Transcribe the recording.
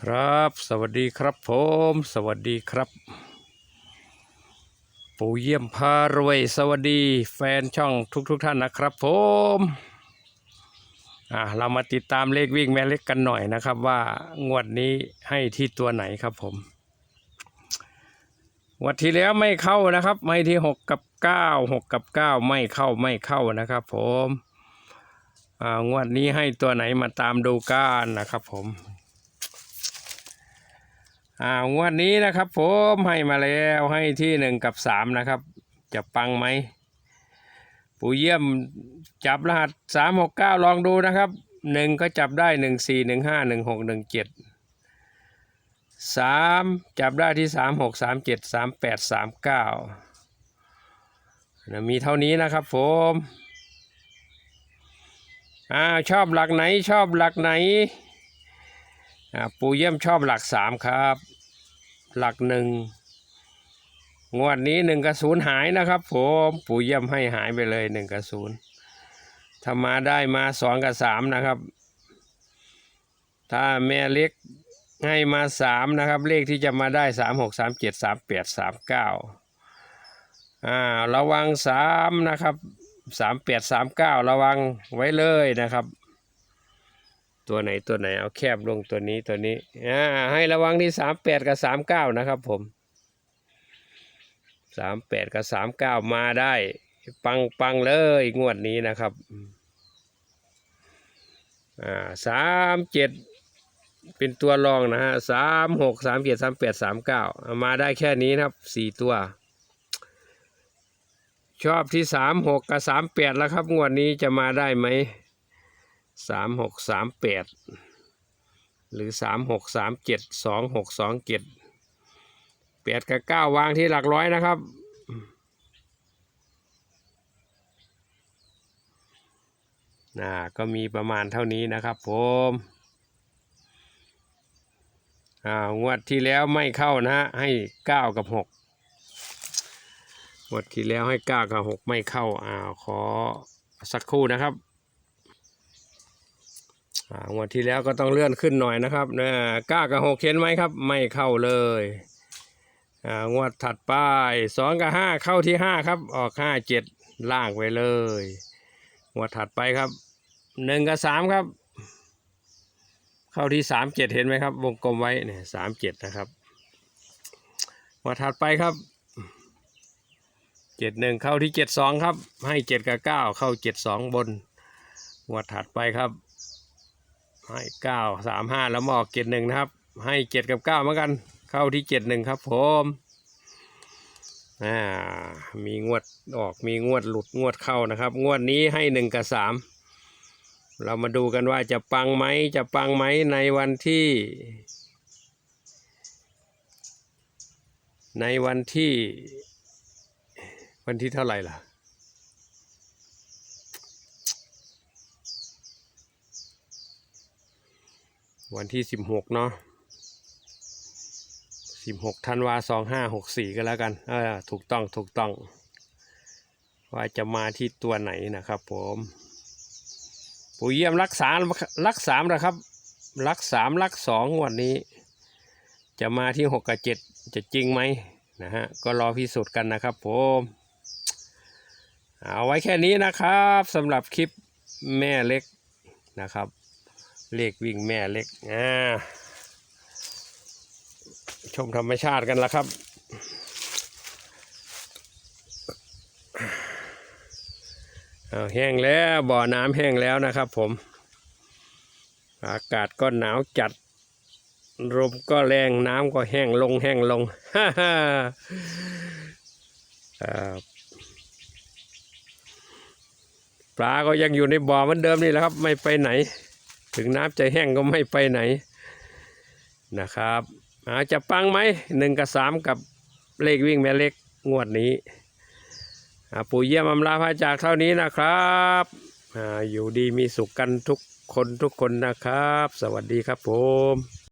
ครับ สวัสดีครับผม สวัสดีครับ ปู่เยี่ยมพารวย สวัสดีแฟนช่องทุกๆทท่านนะครับผมอ่าเรามาติดตามเลขวิ่งแม่เล็กกันหน่อยนะครับ ว่างวดนี้ให้ที่ตัวไหนครับผมงวดที่แล้วไม่เข้านะครับ ไม่ที่หกกับเก้าหกกับเก้าไม่เข้าไม่เข้านะครับ ผมอ่างวดนี้ให้ตัวไหนมาตามดูกันนะครับ ผม อ่างวดนี้นะครับผมให้มาแล้วให้ที่หนึ่งกับสามนะครับ จะปังไหมปู่เยี่ยมจับรหัสสามหกเก้าลองดูนะครับหนึ่งก็จับได้หนึ่งสี่หนึ่งห้าหนึ่งหกหนึ่งเจ็ดสามจับได้ที่สามหกสามเจ็ดสามแปดสามเก้ามีเท่านี้นะครับผมอ่าชอบหลักไหนชอบหลักไหน ปู่เยี่ยมชอบหลักสามครับ หลักหนึ่งงวดนี้หนึ่งกับศูนย์หายนะครับ ผมปู่เยี่ยมให้หายไปเลยหนึ่งกับศูนย์ถ้ามาได้มาสองกับสามนะครับ ถ้าแม่เล็กให้มาสามนะครับ เลขที่จะมาได้สามหกสามเจ็ดสามแปดสามเก้าอ่าระวังสามนะครับสามแปดสามเก้าระวังไว้เลยนะครับ ตัวไหนตัวไหนเอาแคบลงตัวนี้ตัวนี้อ่าให้ระวังที่สามแปดกับสามเก้านะครับผมสามแปดกับสามเก้ามาได้ ปังปังเลยงวดนี้นะครับอ่าสามเจ็ดเป็นตัวรองนะฮะสามหกสามเจ็ดสามแปดสามเก้ามาได้แค่นี้นะครับสี่ตัว ชอบที่สามหกกับสามแปดแล้วครับ งวดนี้จะมาได้ไหม สามหกสามแปดหรือสามหกสามเจ็ดสองหกสองเจ็ดแปดกับเก้าวางที่หลักร้อยนะครับน่าก็มีประมาณเท่านี้นะครับผมอ่างวดที่แล้วไม่เข้านะฮะให้เก้ากับหกงวดที่แล้วให้เก้ากับหกไม่เข้าอ่าขอสักครู่นะครับ งวดที่แล้วก็ต้องเลื่อนขึ้นหน่อยนะครับนะก้ากับหกเห็นไหมครับ ไม่เข้าเลยอ่างวดถัดไปสองกับห้าเข้าที่ห้าครับ ออกห้าเจ็ดล่างไปเลยงวดถัดไปครับหนึ่งกับสามครับ เข้าที่สามเจ็ดเห็นไหมครับ วงกลมไว้เนี่ยสามเจ็ดนะครับงวดถัดไปครับเจ็ดหนึ่งเข้าที่เจ็ดสองครับ ให้เจ็ดกับเก้าเข้าเจ็ดสองบนงวดถัดไปครับ ให้เก้าสามห้าแล้วมาออกเจ็ดหนึ่งนะครับ ให้เจ็ดกับเก้าเหมือนกัน เข้าที่เจ็ดหนึ่งครับ ผมอ่ามีงวดออกมีงวดหลุดงวดเข้านะครับ งวดนี้ให้หนึ่งกับสามเรามาดูกันว่าจะปังไหมจะปังไหมในวันที่ ในวันที่ วันที่เท่าไหร่ล่ะ วันที่สิบหกเนาะสิบหกธันวาสองห้าหกสี่ก็แล้วกันเออถูกต้องถูกต้อง ว่าจะมาที่ตัวไหนนะครับผมปู่เยี่ยมรักษารักสามนะครับรักสามรักสองงวันนี้ จะมาที่หกกับเจ็ดจะจริงไหมนะฮะก็รอพิสูจน์กันนะครับผมเอาไว้แค่นี้นะครับสำหรับคลิปแม่เล็กนะครับ เลขวิ่งแม่เล็กอ่าชมธรรมชาติกันละครับเอาแห้งแล้วบ่อน้ำแห้งแล้วนะครับผม อากาศก็หนาวจัดลมก็แรงน้ำก็แห้งลงแห้งลงฮ่าฮ่าปลาก็ยังอยู่ในบ่อเหมือนเดิมนี่แหละครับ ไม่ไปไหน ถึงน้ำจะแห้งก็ไม่ไปไหนนะครับอาจะปังไหมหนึ่งกับสามกับเลขวิ่งแม่เล็กงวดนี้ปู่เยี่ยมอำลาพาจากเท่านี้นะครับออยู่ดีมีสุขกันทุกคนทุกคนนะครับ สวัสดีครับผม